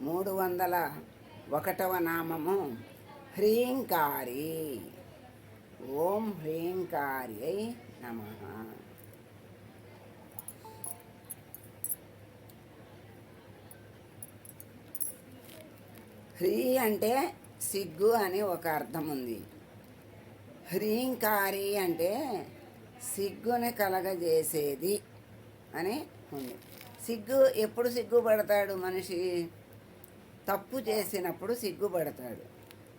మూడు వందల ఒకటవ నామము హ్రీంకారి. ఓం హ్రీంకార్యై నమ. హ్రీ అంటే సిగ్గు అని ఒక అర్థం ఉంది హ్రీంకారి అంటే సిగ్గుని కలగజేసేది అని ఉంది. సిగ్గు ఎప్పుడు సిగ్గుపడతాడు మనిషి? తప్పు చేసినప్పుడు సిగ్గుపడతాడు.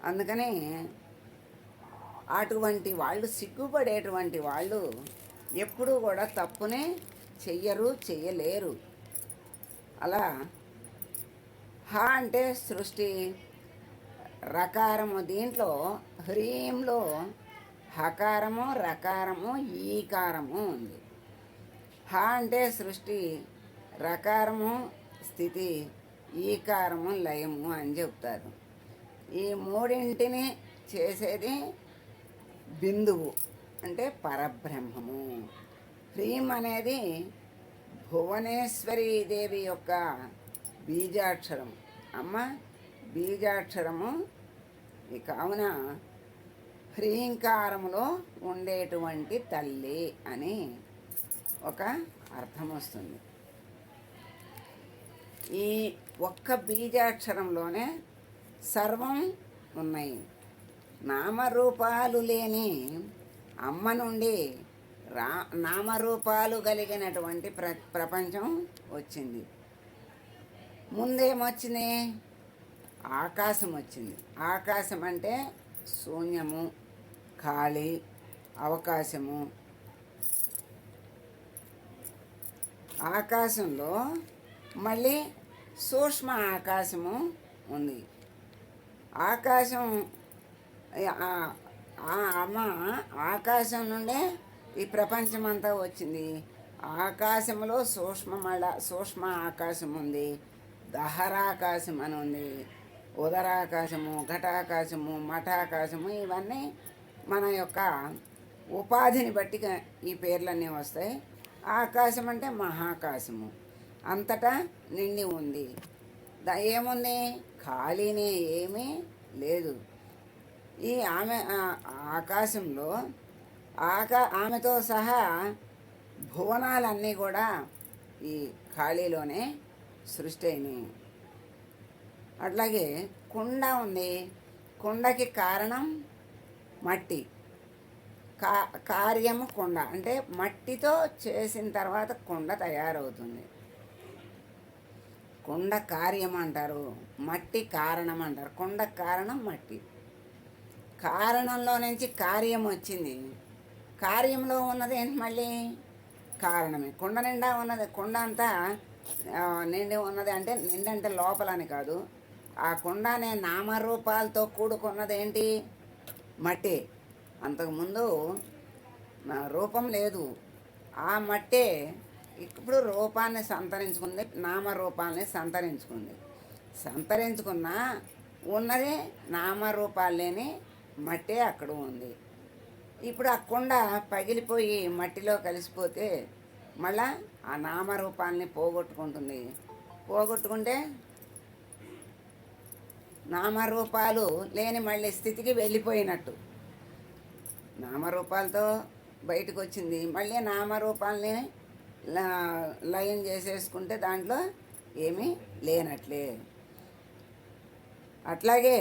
అందుకనే అటువంటి వాళ్ళు సిగ్గుపడేటువంటి వాళ్ళు ఎప్పుడూ కూడా తప్పునే చెయ్యరు చెయ్యలేరు. అలా హ అంటే సృష్టి. రకారము దీంట్లో హ్రీంలో హకారము రకారము ఈకారము ఉంది. హ అంటే సృష్టి రకారము స్థితి. ఈకారము లయము అని చెప్తారు. ఈ మూడింటిని చేసేది బిందువు అంటే పరబ్రహ్మము. హ్రీం అనేది భువనేశ్వరీ దేవి యొక్క బీజాక్షరం. అమ్మ బీజాక్షరము కావున హ్రీంకారములో ఉండేటువంటి తల్లి అని ఒక అర్థం వస్తుంది. ఈ ఒక్క బీజాక్షరంలోనే సర్వం ఉన్నాయి. నామరూపాలు లేని అమ్మ నుండి రా నామరూపాలు కలిగినటువంటి ప్ర ప్రపంచం వచ్చింది. ముందేమొచ్చింది? ఆకాశం వచ్చింది ఆకాశం అంటే శూన్యము ఖాళీ అవకాశము. ఆకాశంలో మళ్ళీ సూక్ష్మ ఆకాశము ఉంది. ఆకాశం ఆ- అమ్మ ఆకాశం నుండే ఈ ప్రపంచం అంతా వచ్చింది. ఆకాశంలో సూక్ష్మమళ సూక్ష్మ ఆకాశం ఉంది. దహరాకాశం అని ఉంది. ఉదరాకాశము ఘటాకాశము మఠాకాశము ఇవన్నీ మన యొక్క ఉపాధిని బట్టి ఈ పేర్లన్నీ వస్తాయి. ఆకాశం అంటే మహాకాశము. అంతటా నిండి ఉంది. ఏముంది ఖాళీనే ఏమీ లేదు. ఈ ఆమె ఆకాశంలో ఆకా ఆమెతో సహా భువనాలన్నీ కూడా ఈ ఖాళీలోనే సృష్టి అయినాయి అట్లాగే కుండ ఉంది. కుండకి కారణం మట్టి. కా కార్యము కుండ. అంటే మట్టితో చేసిన తర్వాత కుండ తయారవుతుంది. కుండ కార్యం అంటారు మట్టి కారణం అంటారు కుండ కారణం మట్టి. కారణంలో నుంచి కార్యం వచ్చింది. కార్యంలో ఉన్నది ఏంటి మళ్ళీ? కారణమే. కుండ నిండా ఉన్నది. కుండ అంతా నిండి ఉన్నది అంటే నిండంటే లోపలని కాదు. ఆ కుండ అనే నామరూపాలతో కూడుకున్నది ఏంటి? మట్టి. అంతకుముందు నా రూపం లేదు. ఆ మట్టే ఇప్పుడు రూపాన్ని సంతరించుకుంది నామరూపాలని సంతరించుకుంది. సంతరించుకున్న ఉన్నది నామరూపాలు లేని మట్టే అక్కడ ఉంది. ఇప్పుడు ఆ కుండ పగిలిపోయి మట్టిలో కలిసిపోతే మళ్ళా ఆ నామరూపాలని పోగొట్టుకుంటుంది. పోగొట్టుకుంటే నామరూపాలు లేని మళ్ళీ స్థితికి వెళ్ళిపోయినట్టు. నామరూపాలతో బయటకు వచ్చింది మళ్ళీ నామరూపాలని లయం చేసేసుకుంటే దాంట్లో ఏమీ లేనట్లే. అట్లాగే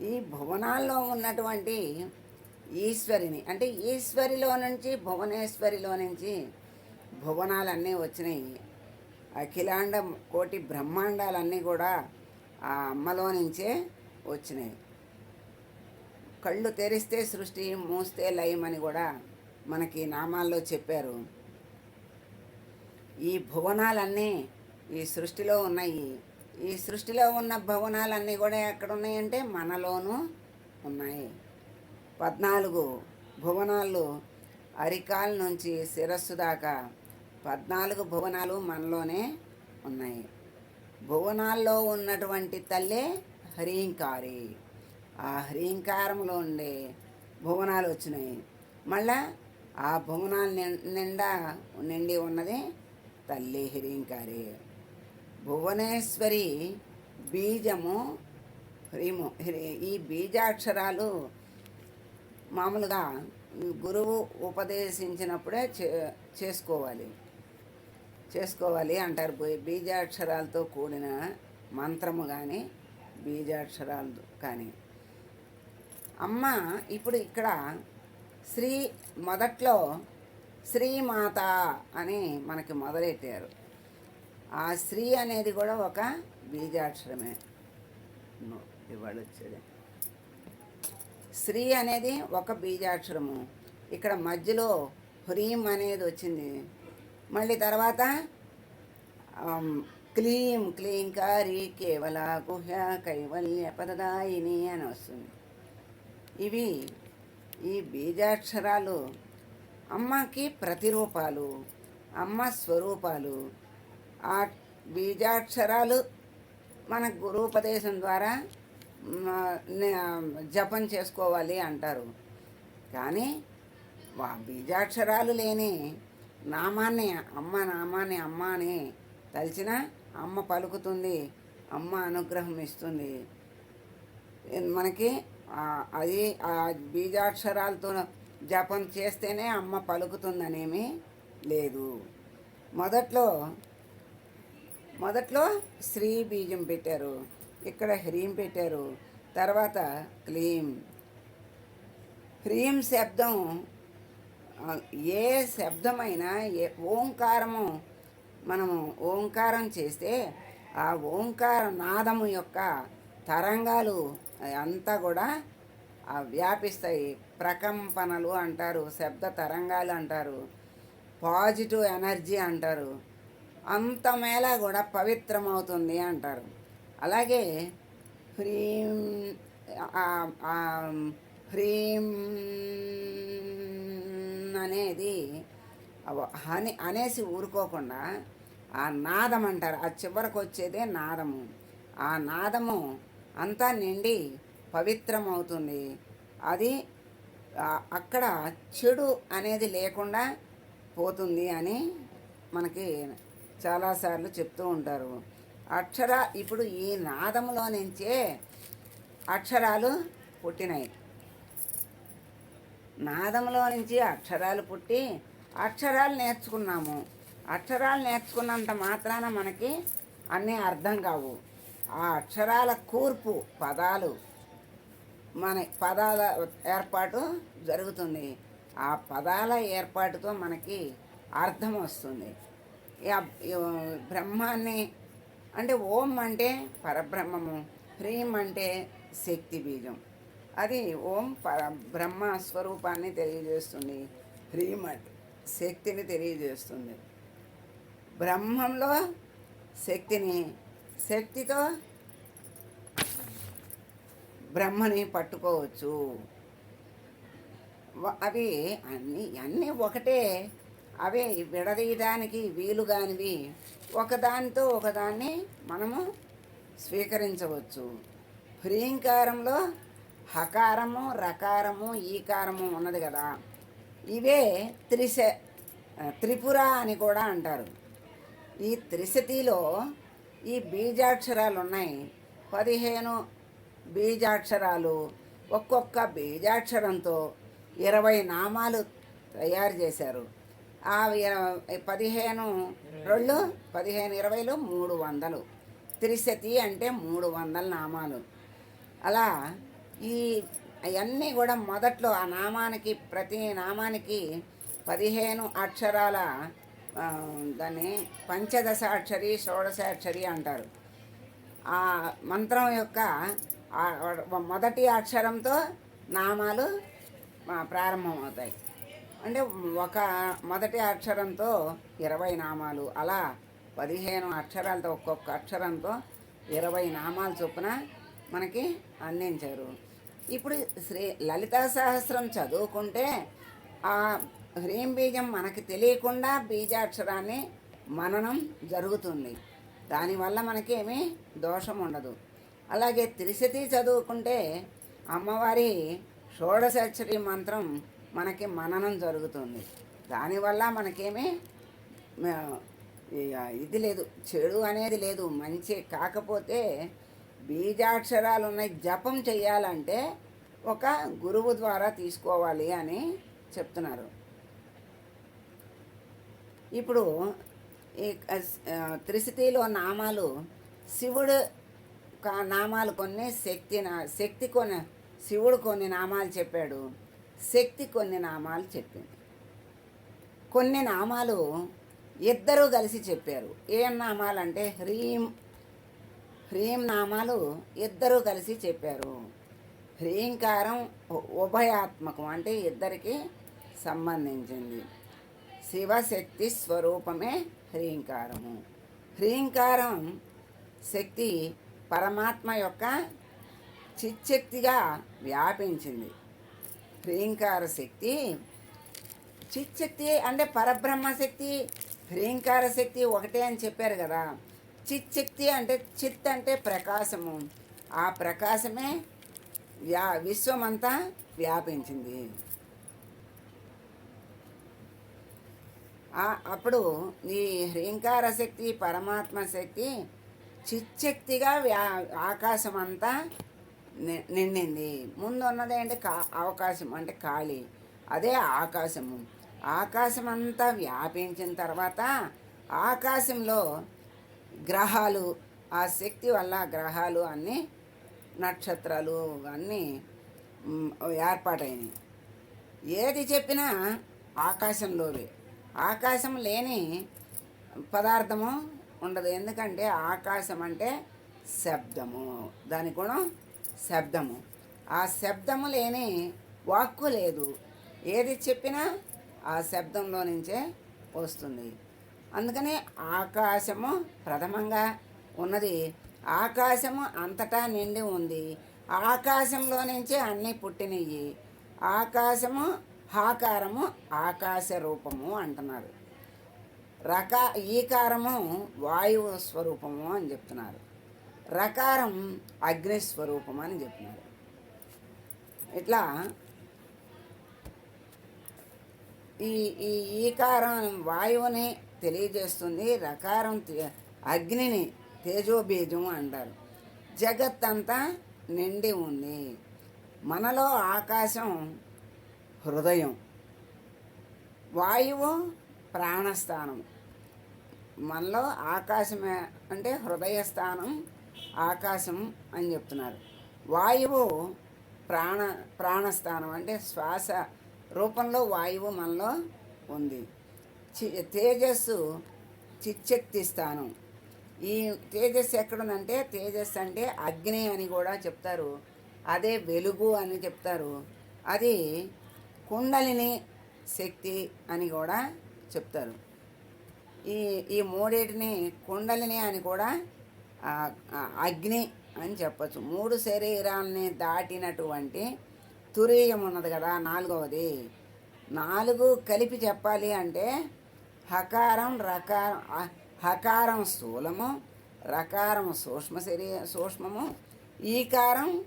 ఈ భువనాల్లో ఉన్నటువంటి ఈశ్వరిని అంటే ఈశ్వరిలో నుంచి భువనేశ్వరిలో నుంచి భువనాలన్నీ వచ్చినాయి. అఖిలాండ కోటి బ్రహ్మాండాలన్నీ కూడా ఆ అమ్మలో నుంచే వచ్చినాయి. కళ్ళు తెరిస్తే సృష్టి మూస్తే లయం అని కూడా మనకి నామాల్లో చెప్పారు. ఈ భువనాలన్నీ ఈ సృష్టిలో ఉన్నాయి. ఈ సృష్టిలో ఉన్న భవనాలన్నీ కూడా ఎక్కడ ఉన్నాయంటే మనలోనూ ఉన్నాయి. పద్నాలుగు భువనాలు అరికాల నుంచి శిరస్సు దాకా పద్నాలుగు భువనాలు మనలోనే ఉన్నాయి. భువనాల్లో ఉన్నటువంటి తల్లే హ్రీంకారి. ఆ హ్రీంకారంలో ఉండే భువనాలు వచ్చినాయి. మళ్ళా ఆ భువనాలు నిండా నిండి ఉన్నది తల్లి హిరింకారి భువనేశ్వరి బీజము హ్రీము హ్రీ- ఈ బీజాక్షరాలు మామూలుగా గురువు ఉపదేశించినప్పుడే చే చేసుకోవాలి. చేసుకోవాలి అంటారు. పోయి బీజాక్షరాలతో కూడిన మంత్రము కానీ బీజాక్షరాలు కానీ. అమ్మ ఇప్పుడు ఇక్కడ శ్రీ మొదట్లో శ్రీమాత అని మనకి మొదలెట్టారు. ఆ శ్రీ అనేది కూడా ఒక బీజాక్షరమే. ఇవాళ వచ్చేది. శ్రీ అనేది ఒక బీజాక్షరము. ఇక్కడ మధ్యలో హ్రీం అనేది వచ్చింది. మళ్ళీ తర్వాత ఆమ్, క్లీం క్లీంకారి కేవల గుహ్య కైవల్య పదదాయిని అని వస్తుంది. ఇవి ఈ బీజాక్షరాలు అమ్మకి ప్రతిరూపాలు అమ్మ స్వరూపాలు. ఆ బీజాక్షరాలు మన గురూపదేశం ద్వారా జపం చేసుకోవాలి అంటారు. కానీ బీజాక్షరాలు లేని నామాన్ని అమ్మ నామాన్ని అమ్మ అని తలిచిన అమ్మ పలుకుతుంది అమ్మ అనుగ్రహం ఇస్తుంది. మనకి అది ఆ బీజాక్షరాలతో జపం చేస్తేనే అమ్మ పలుకుతుందనేమి లేదు. మొదట్లో మొదట్లో శ్రీ బీజం పెట్టారు. ఇక్కడ హ్రీం పెట్టారు. తర్వాత క్లీం. హ్రీం శబ్దం ఏ శబ్దమైనా ఏ ఓంకారము మనము ఓంకారం చేస్తే ఆ ఓంకార నాదము యొక్క తరంగాలు అంతా కూడా వ్యాపిస్తాయి. ప్రకంపనలు అంటారు శబ్ద తరంగాలు అంటారు పాజిటివ్ ఎనర్జీ అంటారు. అంతమేళ కూడా పవిత్రమవుతుంది అంటారు. అలాగే హ్రీం ఆ- హ్రీం అనేది అని అనేసి ఊరుకోకుండా ఆ నాదం అంటారు. ఆ చివరకు వచ్చేదే నాదము. ఆ నాదము అంతా నిండి పవిత్రమవుతుంది. అది అక్కడ చెడు అనేది లేకుండా పోతుంది అని మనకి చాలాసార్లు చెప్తూ ఉంటారు. అక్షర ఇప్పుడు ఈ నాదములో నుంచే అక్షరాలు పుట్టినాయి. నాదంలో నుంచి అక్షరాలు పుట్టి అక్షరాలు నేర్చుకున్నాము. అక్షరాలు నేర్చుకున్నంత మాత్రాన మనకి అన్నీ అర్థం కావు. ఆ అక్షరాల కూర్పు పదాలు మన పదాల ఏర్పాటు జరుగుతుంది. ఆ పదాల ఏర్పాటుతో మనకి అర్థం వస్తుంది. బ్రహ్మాన్ని అంటే ఓం అంటే పరబ్రహ్మము హ్రీం అంటే శక్తి బీజం. అది ఓం పర బ్రహ్మ స్వరూపాన్ని తెలియజేస్తుంది. హ్రీం అంటే శక్తిని తెలియజేస్తుంది. బ్రహ్మంలో శక్తిని శక్తితో బ్రహ్మని పట్టుకోవచ్చు. అవి అన్నీ అన్నీ ఒకటే. అవే విడదీయడానికి వీలు కానివి ఒకదానితో ఒకదాన్ని మనము స్వీకరించవచ్చు. హ్రీంకారంలో హకారము రకారము ఈకారము ఉన్నది కదా. ఇవే త్రిశ త్రిపుర అని కూడా అంటారు. ఈ త్రిశతిలో ఈ బీజాక్షరాలు ఉన్నాయి. పదిహేను బీజాక్షరాలు ఒక్కొక్క బీజాక్షరంతో ఇరవై నామాలు తయారు చేశారు. ఆ పదిహేను రెండు పదిహేను ఇరవైలో మూడు వందలు. త్రిశతి అంటే మూడు వందల నామాలు. అలా ఈ అవన్నీ కూడా మొదట్లో ఆ నామానికి ప్రతి నామానికి పదిహేను అక్షరాల దాన్ని పంచదశ అక్షరి షోడశాక్షరి అంటారు. ఆ మంత్రం యొక్క మొదటి అక్షరంతో నామాలు ప్రారంభమవుతాయి. అంటే ఒక మొదటి అక్షరంతో ఇరవై నామాలు అలా పదిహేను అక్షరాలతో ఒక్కొక్క అక్షరంతో ఇరవై నామాలు చొప్పున మనకి అందించారు. ఇప్పుడు శ్రీ లలితా సహస్రం చదువుకుంటే ఆ హ్రీం బీజం మనకి తెలియకుండా బీజాక్షరాన్ని మననం జరుగుతుంది. దానివల్ల మనకి దోషం ఉండదు. అలాగే త్రిశతి చదువుకుంటే అమ్మవారి షోడశాక్షరి మంత్రం మనకి మననం జరుగుతుంది. దానివల్ల మనకేమీ ఇది లేదు చెడు అనేది లేదు మంచి కాకపోతే బీజాక్షరాలు ఉన్నాయి. జపం చేయాలంటే ఒక గురువు ద్వారా తీసుకోవాలి అని చెప్తున్నారు. ఇప్పుడు ఈ త్రిశతిలో నామాలు శివుడు నామాలు కొన్ని శక్తి నా- శక్తి కొన్ని శివుడు కొన్ని నామాలు చెప్పాడు. శక్తి కొన్ని నామాలు చెప్పింది. కొన్ని నామాలు ఇద్దరూ కలిసి చెప్పారు. ఏం నామాలు అంటే హ్రీం హ్రీం నామాలు ఇద్దరూ కలిసి చెప్పారు. హ్రీంకారం ఉభయాత్మకం అంటే ఇద్దరికి సంబంధించింది. శివశక్తి స్వరూపమే హ్రీంకారము. హ్రీంకారం శక్తి పరమాత్మ యొక్క చిచ్చక్తిగా వ్యాపించింది. హ్రీంకార శక్తి చిచ్చక్తి అంటే పరబ్రహ్మ శక్తి హ్రీంకార శక్తి ఒకటే అని చెప్పారు కదా. చిచ్చక్తి అంటే చిత్ అంటే ప్రకాశము. ఆ ప్రకాశమే వ్యా విశ్వమంతా వ్యాపించింది. అప్పుడు ఈ హ్రీంకార శక్తి పరమాత్మ శక్తి చిచ్చక్తిగా వ్యా ఆకాశం అంతా ని- నిండింది. ముందు ఉన్నది ఏంటి? కా అవకాశం అంటే ఖాళీ. అదే ఆకాశము. ఆకాశం అంతా వ్యాపించిన తర్వాత ఆకాశంలో గ్రహాలు ఆ శక్తి వల్ల గ్రహాలు అన్నీ నక్షత్రాలు అన్నీ ఏర్పాటైనవి ఏది చెప్పినా ఆకాశంలోవే. ఆకాశం లేని పదార్థము ఉండదు. ఎందుకంటే ఆకాశం అంటే శబ్దము. దాని గుణం శబ్దము. ఆ శబ్దము లేని వాక్కు లేదు. ఏది చెప్పినా ఆ శబ్దంలో నుంచే వస్తుంది. అందుకని ఆకాశము ప్రథమంగా ఉన్నది. ఆకాశము అంతటా నిండి ఉంది. ఆకాశంలో నుంచే అన్నీ పుట్టినవి ఆకాశము హాకారము ఆకాశ రూపము అంటున్నారు. రకా ఈకారము వాయువు స్వరూపము అని చెప్తున్నారు. రకారం అగ్ని స్వరూపం అని చెప్తున్నారు. ఇట్లా ఈ ఈ ఈకారం వాయువుని తెలియజేస్తుంది రకారం అగ్నిని తేజోబీజం అంటారు. జగత్ అంతా నిండి ఉంది. మనలో ఆకాశం హృదయం. వాయువు ప్రాణస్థానం మనలో ఆకాశమే అంటే హృదయ స్థానం ఆకాశం అని చెప్తున్నారు. వాయువు ప్రాణ ప్రాణస్థానం అంటే శ్వాస రూపంలో వాయువు మనలో ఉంది. చి తేజస్సు చిచ్చక్తి స్థానం. ఈ తేజస్సు ఎక్కడుందంటే తేజస్సు అంటే అగ్ని అని కూడా చెప్తారు. అదే వెలుగు అని చెప్తారు. అది కుండలిని శక్తి అని కూడా చెప్తారు. ఈ ఈ మూడింటిని కుండలిని అని కూడా అగ్ని అని చెప్పచ్చు. మూడు శరీరాల్ని దాటినటువంటి తురీయం ఉన్నది కదా నాలుగవది. నాలుగు కలిపి చెప్పాలి అంటే హకారం రకారం హకారం స్థూలము రకారం సూక్ష్మ శరీర సూక్ష్మము ఈకారం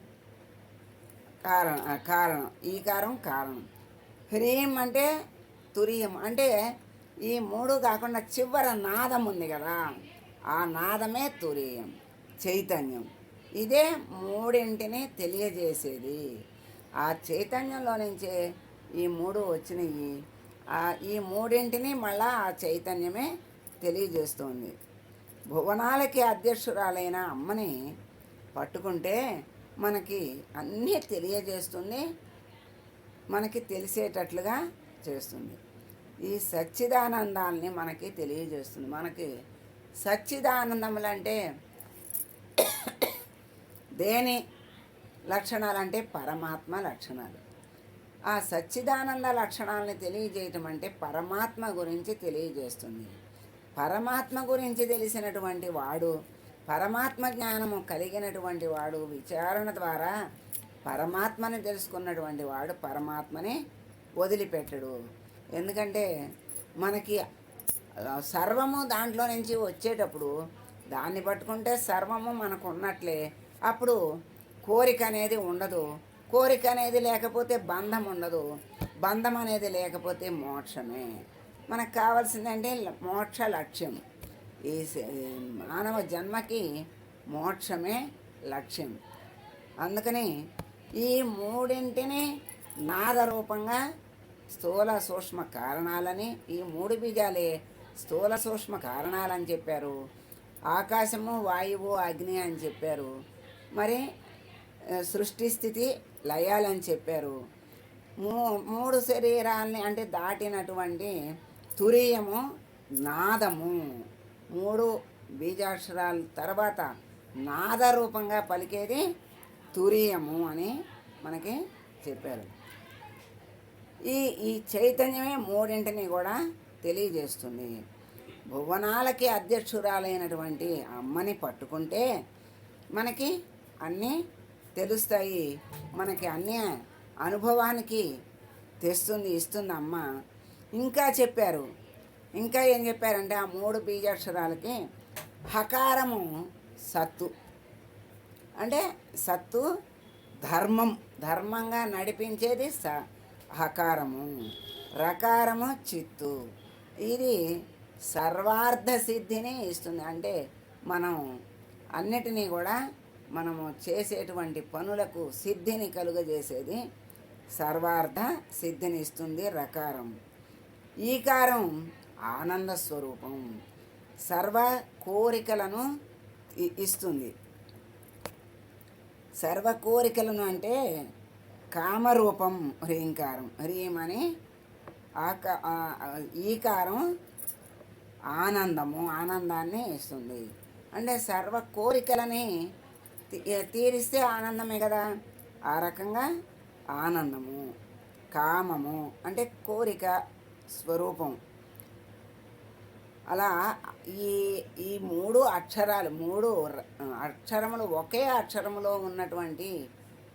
కారణం కారణం ఈకారం కారణం. హ్రీం అంటే తురియం. అంటే ఈ మూడు కాకుండా చివర నాదం ఉంది కదా ఆ నాదమే తురియం చైతన్యం. ఇదే మూడింటిని తెలియజేసేది. ఆ చైతన్యంలో నుంచే ఈ మూడు వచ్చినాయి. ఈ మూడింటిని మళ్ళా ఆ చైతన్యమే తెలియజేస్తుంది. భువనాలకి అధ్యక్షురాలైన అమ్మని పట్టుకుంటే మనకి అన్నీ తెలియజేస్తుంది మనకి తెలిసేటట్లుగా చేస్తుంది. ఈ సచ్చిదానందాల్ని మనకి తెలియజేస్తుంది. మనకి సచ్చిదానందములు అంటే దేని లక్షణాలు అంటే పరమాత్మ లక్షణాలు. ఆ సచ్చిదానంద లక్షణాలని తెలియజేయటం అంటే పరమాత్మ గురించి తెలియజేస్తుంది. పరమాత్మ గురించి తెలిసినటువంటి వాడు పరమాత్మ జ్ఞానము కలిగినటువంటి వాడు విచారణ ద్వారా పరమాత్మని తెలుసుకున్నటువంటి వాడు పరమాత్మని వదిలిపెట్టడు. ఎందుకంటే మనకి సర్వము దాంట్లో నుంచి వచ్చేటప్పుడు దాన్ని పట్టుకుంటే సర్వము మనకు ఉన్నట్లే అప్పుడు కోరిక అనేది ఉండదు. కోరిక అనేది లేకపోతే బంధం ఉండదు. బంధం అనేది లేకపోతే మోక్షమే. మనకు కావాల్సిందంటే మోక్ష లక్ష్యం. ఈ ఈ మానవ జన్మకి మోక్షమే లక్ష్యం. అందుకని ఈ మూడింటిని నాద రూపంగా స్థూల సూక్ష్మ కారణాలని ఈ మూడు బీజాలే స్థూల సూక్ష్మ కారణాలని చెప్పారు. ఆకాశము వాయువు అగ్ని అని చెప్పారు. మరి సృష్టి స్థితి లయాలని చెప్పారు. మూ మూడు శరీరాల్ని అంటే దాటినటువంటి తురీయము నాదము. మూడు బీజాక్షరాల తర్వాత నాద రూపంగా పలికేది తురీయము అని మనకి చెప్పారు. ఈ ఈ చైతన్యమే మూడింటిని కూడా తెలియజేస్తుంది. భువనాలకి అధ్యక్షురాలైనటువంటి అమ్మని పట్టుకుంటే మనకి అన్నీ తెలుస్తాయి. మనకి అన్నీ అనుభవానికి తెస్తుంది ఇస్తుంది అమ్మ. ఇంకా చెప్పారు. ఇంకా ఏం చెప్పారంటే ఆ మూడు బీజాక్షరాలకి హకారము సత్తు. అంటే సత్తు ధర్మం. ధర్మంగా నడిపించేది స హకారము రకారము చిత్తు. ఇది సర్వార్థ సిద్ధిని ఇస్తుంది. అంటే మనం అన్నిటినీ కూడా మనము చేసేటువంటి పనులకు సిద్ధిని కలుగజేసేది సర్వార్థ సిద్ధిని ఇస్తుంది రకారం. ఈకారం ఆనంద స్వరూపం. సర్వ కోరికలను ఇస్తుంది. సర్వ కోరికలను అంటే కామరూపం హ్రీంకారం హ్రీం అని ఆక ఈకారం ఆనందము ఆనందాన్ని ఇస్తుంది. అంటే సర్వ కోరికలని తీరిస్తే ఆనందమే కదా. ఆ రకంగా ఆనందము కామము అంటే కోరిక స్వరూపం. అలా ఈ ఈ మూడు అక్షరాలు మూడు అక్షరములు ఒకే అక్షరములో ఉన్నటువంటి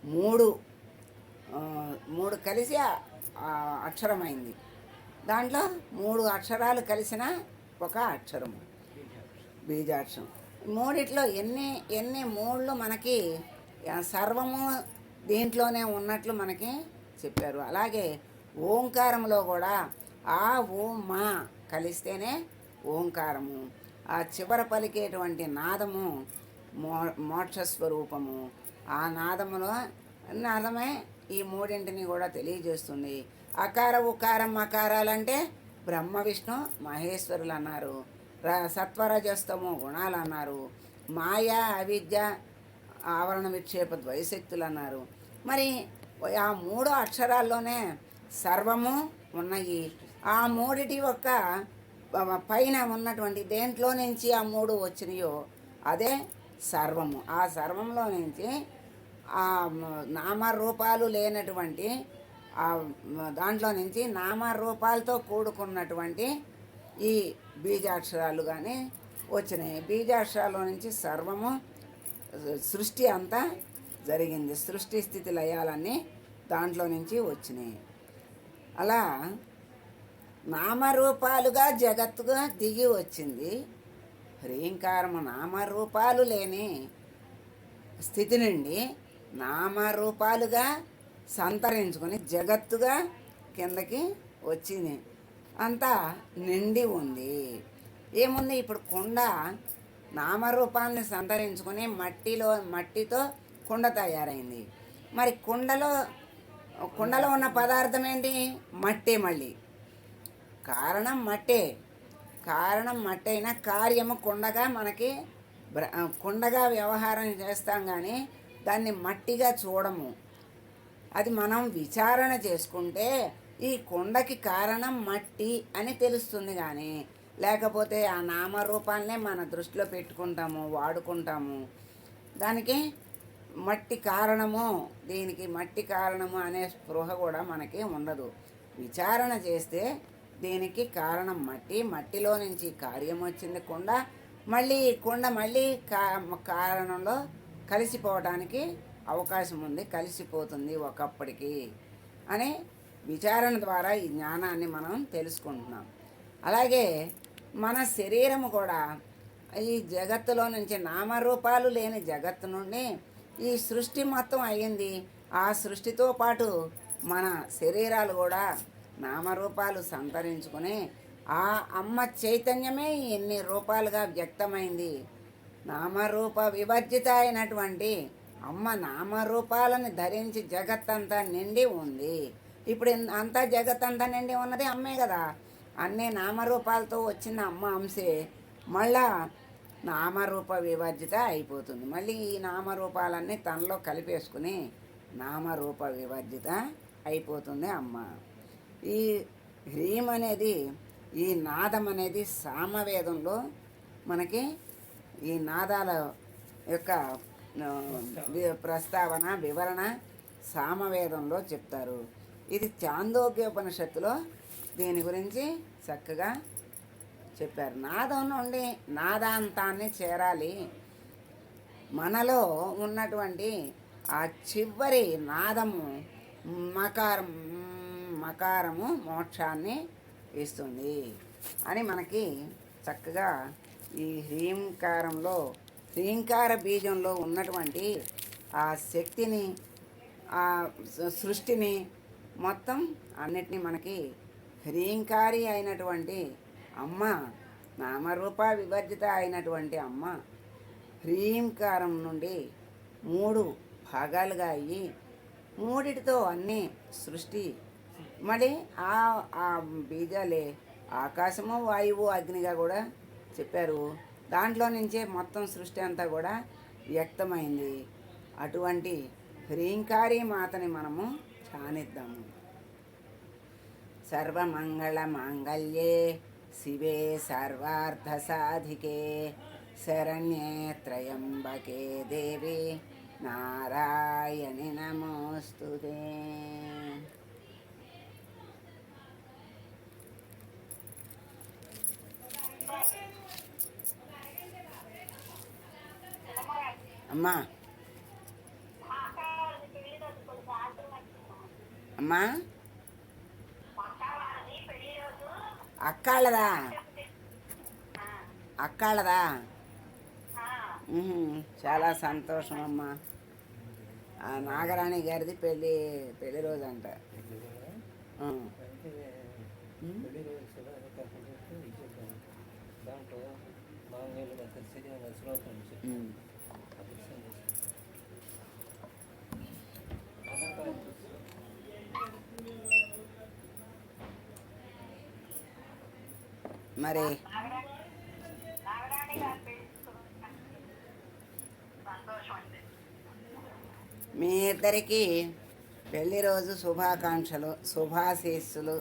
మూడు మూడు కలిసి అక్షరమైంది. దాంట్లో మూడు అక్షరాలు కలిసిన ఒక అక్షరము బీజాక్షరం. మూడిట్లో ఎన్ని ఎన్ని మూళ్ళు మనకి సర్వము దీంట్లోనే ఉన్నట్లు మనకి చెప్పారు. అలాగే ఓంకారంలో కూడా ఆ ఓ మా కలిస్తేనే ఓంకారము. ఆ చివర పలికేటువంటి నాదము మో మోక్షస్వరూపము. ఆ నాదములో నాదమే ఈ మూడింటిని కూడా తెలియజేస్తుంది. అకార ఉకారం అకారాలంటే బ్రహ్మ విష్ణు మహేశ్వరులు అన్నారు. ర- సత్వరజస్తము గుణాలు అన్నారు. మాయ అవిద్య ఆవరణ విక్షేప ద్వైశక్తులు అన్నారు. మరి ఆ మూడు అక్షరాల్లోనే సర్వము ఉన్నాయి. ఆ మూడిటి యొక్క పైన ఉన్నటువంటి దేంట్లో నుంచి ఆ మూడు వచ్చినాయో అదే సర్వము. ఆ సర్వంలో నుంచి ఆ నామరూపాలు లేనటువంటి దాంట్లో నుంచి నామరూపాలతో కూడుకున్నటువంటి ఈ బీజాక్షరాలు కానీ వచ్చినాయి. బీజాక్షరాల నుంచి సర్వము సృష్టి అంతా జరిగింది. సృష్టి స్థితి లయాలన్నీ దాంట్లో నుంచి వచ్చినాయి. అలా నామరూపాలుగా జగత్తుగా దిగి వచ్చింది. హ్రీంకారము నామరూపాలు లేని స్థితి నుండి నామరూపాలుగా సంతరించుకొని జగత్తుగా కిందకి వచ్చింది. అంతా నిండి ఉంది. ఏముంది? ఇప్పుడు కుండ నామరూపాన్ని సంతరించుకొని మట్టిలో మట్టితో కుండ తయారైంది. మరి కుండలో కుండలో ఉన్న పదార్థం ఏంటి? మట్టే మళ్ళీ. కారణం మట్టే. కారణం మట్టైనా కార్యము కుండగా మనకి బ్ర- కుండగా వ్యవహారం చేస్తాం కానీ దాన్ని మట్టిగా చూడము. అది మనం విచారణ చేసుకుంటే ఈ కుండకి కారణం మట్టి అని తెలుస్తుంది కానీ లేకపోతే ఆ నామరూపాలనే మన దృష్టిలో పెట్టుకుంటాము వాడుకుంటాము. దానికి మట్టి కారణము దీనికి మట్టి కారణము అనే స్పృహ కూడా మనకి ఉండదు. విచారణ చేస్తే దీనికి కారణం మట్టి మట్టిలో నుంచి కార్యం వచ్చింది కుండ. మళ్ళీ ఈ కుండ మళ్ళీ కా కారణంలో కలిసిపోవడానికి అవకాశం ఉంది కలిసిపోతుంది ఒకప్పటికి అని విచారణ ద్వారా ఈ జ్ఞానాన్ని మనం తెలుసుకుంటున్నాం. అలాగే మన శరీరము కూడా ఈ జగత్తులో నుంచి నామరూపాలు లేని జగత్తు నుండి ఈ సృష్టి మొత్తం అయ్యింది. ఆ సృష్టితో పాటు మన శరీరాలు కూడా నామరూపాలు సంతరించుకుని ఆ అమ్మ చైతన్యమే ఎన్ని రూపాలుగా వ్యక్తమైంది. నామరూప వివర్జిత అయినటువంటి అమ్మ నామరూపాలను ధరించి జగత్తంతా నిండి ఉంది. ఇప్పుడు అంతా జగత్తంతా నిండి ఉన్నది అమ్మే కదా. అన్ని నామరూపాలతో వచ్చిన అమ్మ అంశే మళ్ళా నామరూప వివర్జిత అయిపోతుంది. మళ్ళీ ఈ నామరూపాలన్నీ తనలో కలిపేసుకుని నామరూప వివర్జిత అయిపోతుంది అమ్మ. ఈ హ్రీం అనేది ఈ నాదం అనేది సామవేదంలో మనకి ఈ నాదాల యొక్క ప్రస్తావన వివరణ సామవేదంలో చెప్తారు. ఇది చాందోగ్యోపనిషత్తులో దీని గురించి చక్కగా చెప్పారు. నాదం నుండి నాదాంతాన్ని చేరాలి. మనలో ఉన్నటువంటి ఆ చివరి నాదము మకారం మకారము మోక్షాన్ని ఇస్తుంది అని మనకి చక్కగా ఈ హ్రీంకారంలో హ్రీంకార బీజంలో ఉన్నటువంటి ఆ శక్తిని ఆ సృష్టిని మొత్తం అన్నిటినీ మనకి హ్రీంకారి అయినటువంటి అమ్మ నామరూప వివర్జిత అయినటువంటి అమ్మ హ్రీంకారం నుండి మూడు భాగాలుగా అయ్యి మూడిటితో అన్ని సృష్టి. మరి ఆ ఆ బీజాలే ఆకాశము వాయువు అగ్నిగా కూడా చెప్పారు. దాంట్లో నుంచే మొత్తం సృష్టి అంతా కూడా వ్యక్తమైంది. అటువంటి హ్రీంకారి మాతని మనము ధ్యానిద్దాము సర్వమంగళ మాంగళ్యే శివే సర్వార్థ సాధికే శరణ్యే త్రయంబకే దేవి నారాయణి నమోస్తుతే. అమ్మా. అమ్మా. అక్కాళ్ళదా? అక్కాళ్ళదా? చాలా సంతోషం అమ్మా. ఆ నాగరాణి గారిది పెళ్ళి పెళ్ళి రోజు అంట ఆ. ఉమ్. దాంట్లో మాంగళ్యం కలిసి శ్లోకం ఉమ్. మరి మీ ఇద్దరికి పెళ్ళి రోజు శుభాకాంక్షలు శుభాశీస్సులు.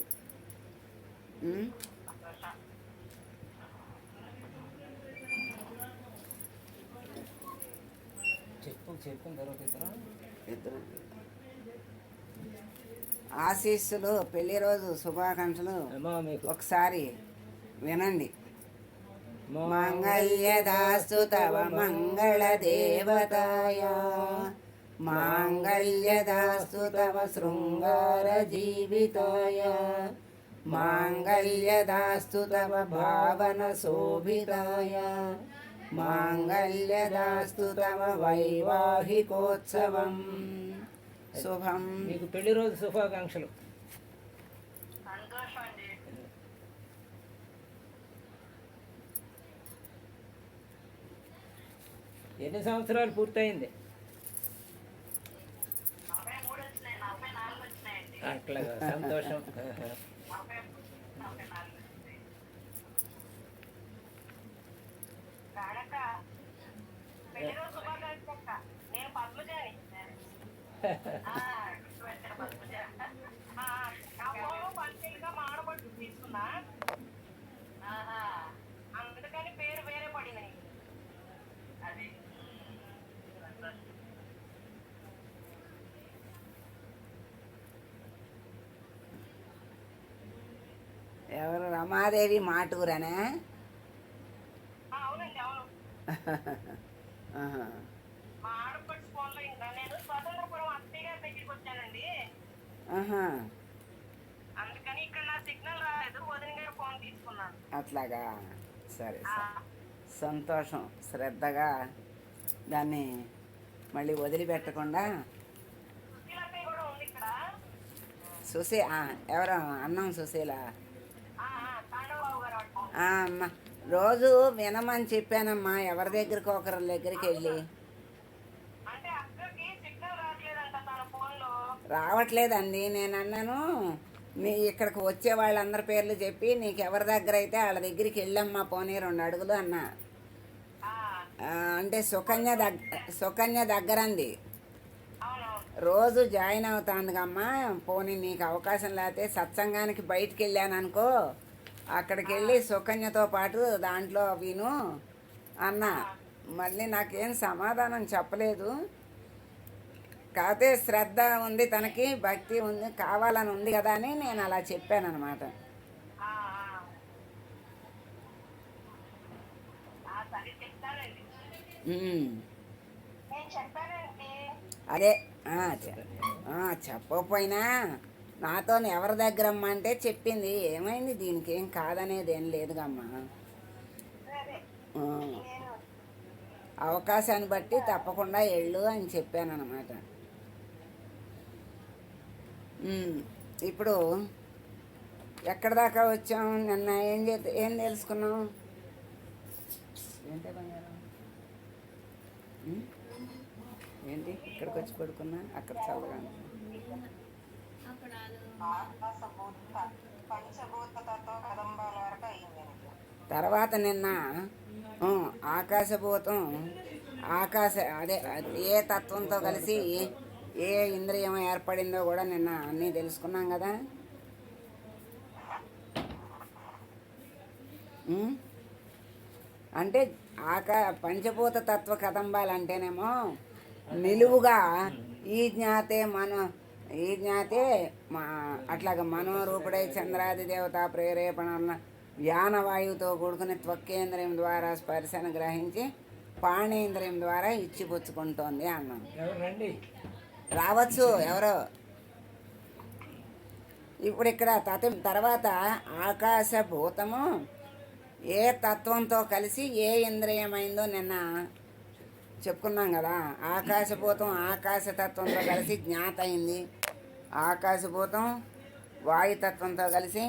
ఆశీస్సులు పెళ్ళి రోజు శుభాకాంక్షలు. ఒకసారి వినండి. మా- మాంగళ్యదాస్తు తవ మంగళ దేవతాయ మాంగళ్యదాస్తు తవ శృంగార జీవితాయ మాంగళ్యదాస్తు తవ భావన శోభితాయ. మాంగళ్యదాస్తు తవ వైవాహికోత్సవం. శుభం మీకు పెళ్ళి రోజు శుభాకాంక్షలు. ఎన్ని సంవత్సరాలు పూర్తయింది? అట్లాగా సంతోషం. నేను పద్మజాని పంచగా మాడబట్టు తీసుకున్నా అందుకని పేరు వేరే పడినాయి అది ఎవరు రమాదేవి మాటూరనే ఆ, అవునండి అవును ఆహా. మా ఆడపడి ఫోన్లో ఇంకా నేను స్వతంత్రపురం అత్తయ్య గారి దగ్గరికి వచ్చానండి. ఆహా. అందుకని ఇక్కడ నా సిగ్నల్ రాలేదు వదిన గారు ఫోన్ తీసుకున్నాను అట్లాగా? సరే సంతోషం శ్రద్ధగా దాన్ని మళ్ళీ వదిలిపెట్టకుండా. సుశీల సుశీ ఎవరు? అన్నం సుశీల? ఆ, అమ్మ. రోజు వినమని చెప్పానమ్మా ఎవరి దగ్గరికి ఒకరి దగ్గరికి వెళ్ళి. రావట్లేదండి నేను అన్నాను మీ ఇక్కడికి వచ్చే వాళ్ళందరి పేర్లు చెప్పి నీకు ఎవరి దగ్గర అయితే వాళ్ళ దగ్గరికి వెళ్ళమ్మా పోనీ రెండు అడుగులు అన్నా. అంటే సుకన్య దగ్గ సుకన్య దగ్గర అంది అవును రోజు జాయిన్ అవుతాందిగమ్మా పోనీ నీకు అవకాశం లేకపోతే సత్సంగానికి బయటికి వెళ్ళాను అనుకో అక్కడికి వెళ్ళి సుకన్యతో పాటు దాంట్లో విను అన్న. మళ్ళీ నాకేం సమాధానం చెప్పలేదు. కాకపోతే శ్రద్ధ ఉంది తనకి భక్తి ఉంది కావాలని ఉంది కదా అని నేను అలా చెప్పాను అనమాట ఆ, ఆ. ఆ, సరే చెప్తానండి నేను చెప్పానండి అదే చె- చెప్పకపోయినా నాతో ఎవరి దగ్గర అమ్మ అంటే చెప్పింది. ఏమైంది దీనికి? ఏం కాదనేది ఏం లేదుగమ్మా. అవకాశాన్ని బట్టి తప్పకుండా వెళ్ళు అని చెప్పాను అనమాట ఇప్పుడు ఎక్కడి దాకా వచ్చాం నిన్న ఏం చే ఏం తెలుసుకున్నాం ఏంటి బంగారం? ఏంటి? ఇక్కడికి వచ్చి పడుకున్నా? అక్కడ చల్లగా తర్వాత నిన్న ఆకాశభూతం ఆకాశ అదే ఏ తత్వంతో కలిసి ఏ ఇంద్రియం ఏర్పడిందో కూడా నిన్న అన్నీ తెలుసుకున్నాం కదా? అంటే ఆకా పంచభూత తత్వ కదంబాలు అంటేనేమో నిలువుగా ఈ జ్ఞాతే మనో ఈ జ్ఞాతే మా అట్లాగా మనోరూపుడై చంద్రాది దేవత ప్రేరేపణ అన్న వ్యానవాయువుతో కూడుకుని త్వక్కేంద్రియం ద్వారా స్పర్శను గ్రహించి పాణేంద్రియం ద్వారా ఇచ్చిపుచ్చుకుంటోంది అన్నాం. ఎవరు రండి రావచ్చు ఎవరో? ఇప్పుడు ఇక్కడ తత తర్వాత ఆకాశభూతము ఏ తత్వంతో కలిసి ఏ ఇంద్రియమైందో నిన్న చెప్పుకున్నాం కదా. ఆకాశభూతం ఆకాశతత్వంతో కలిసి జ్ఞాత అయింది ఆకాశభూతం వాయుతత్వంతో కలిసి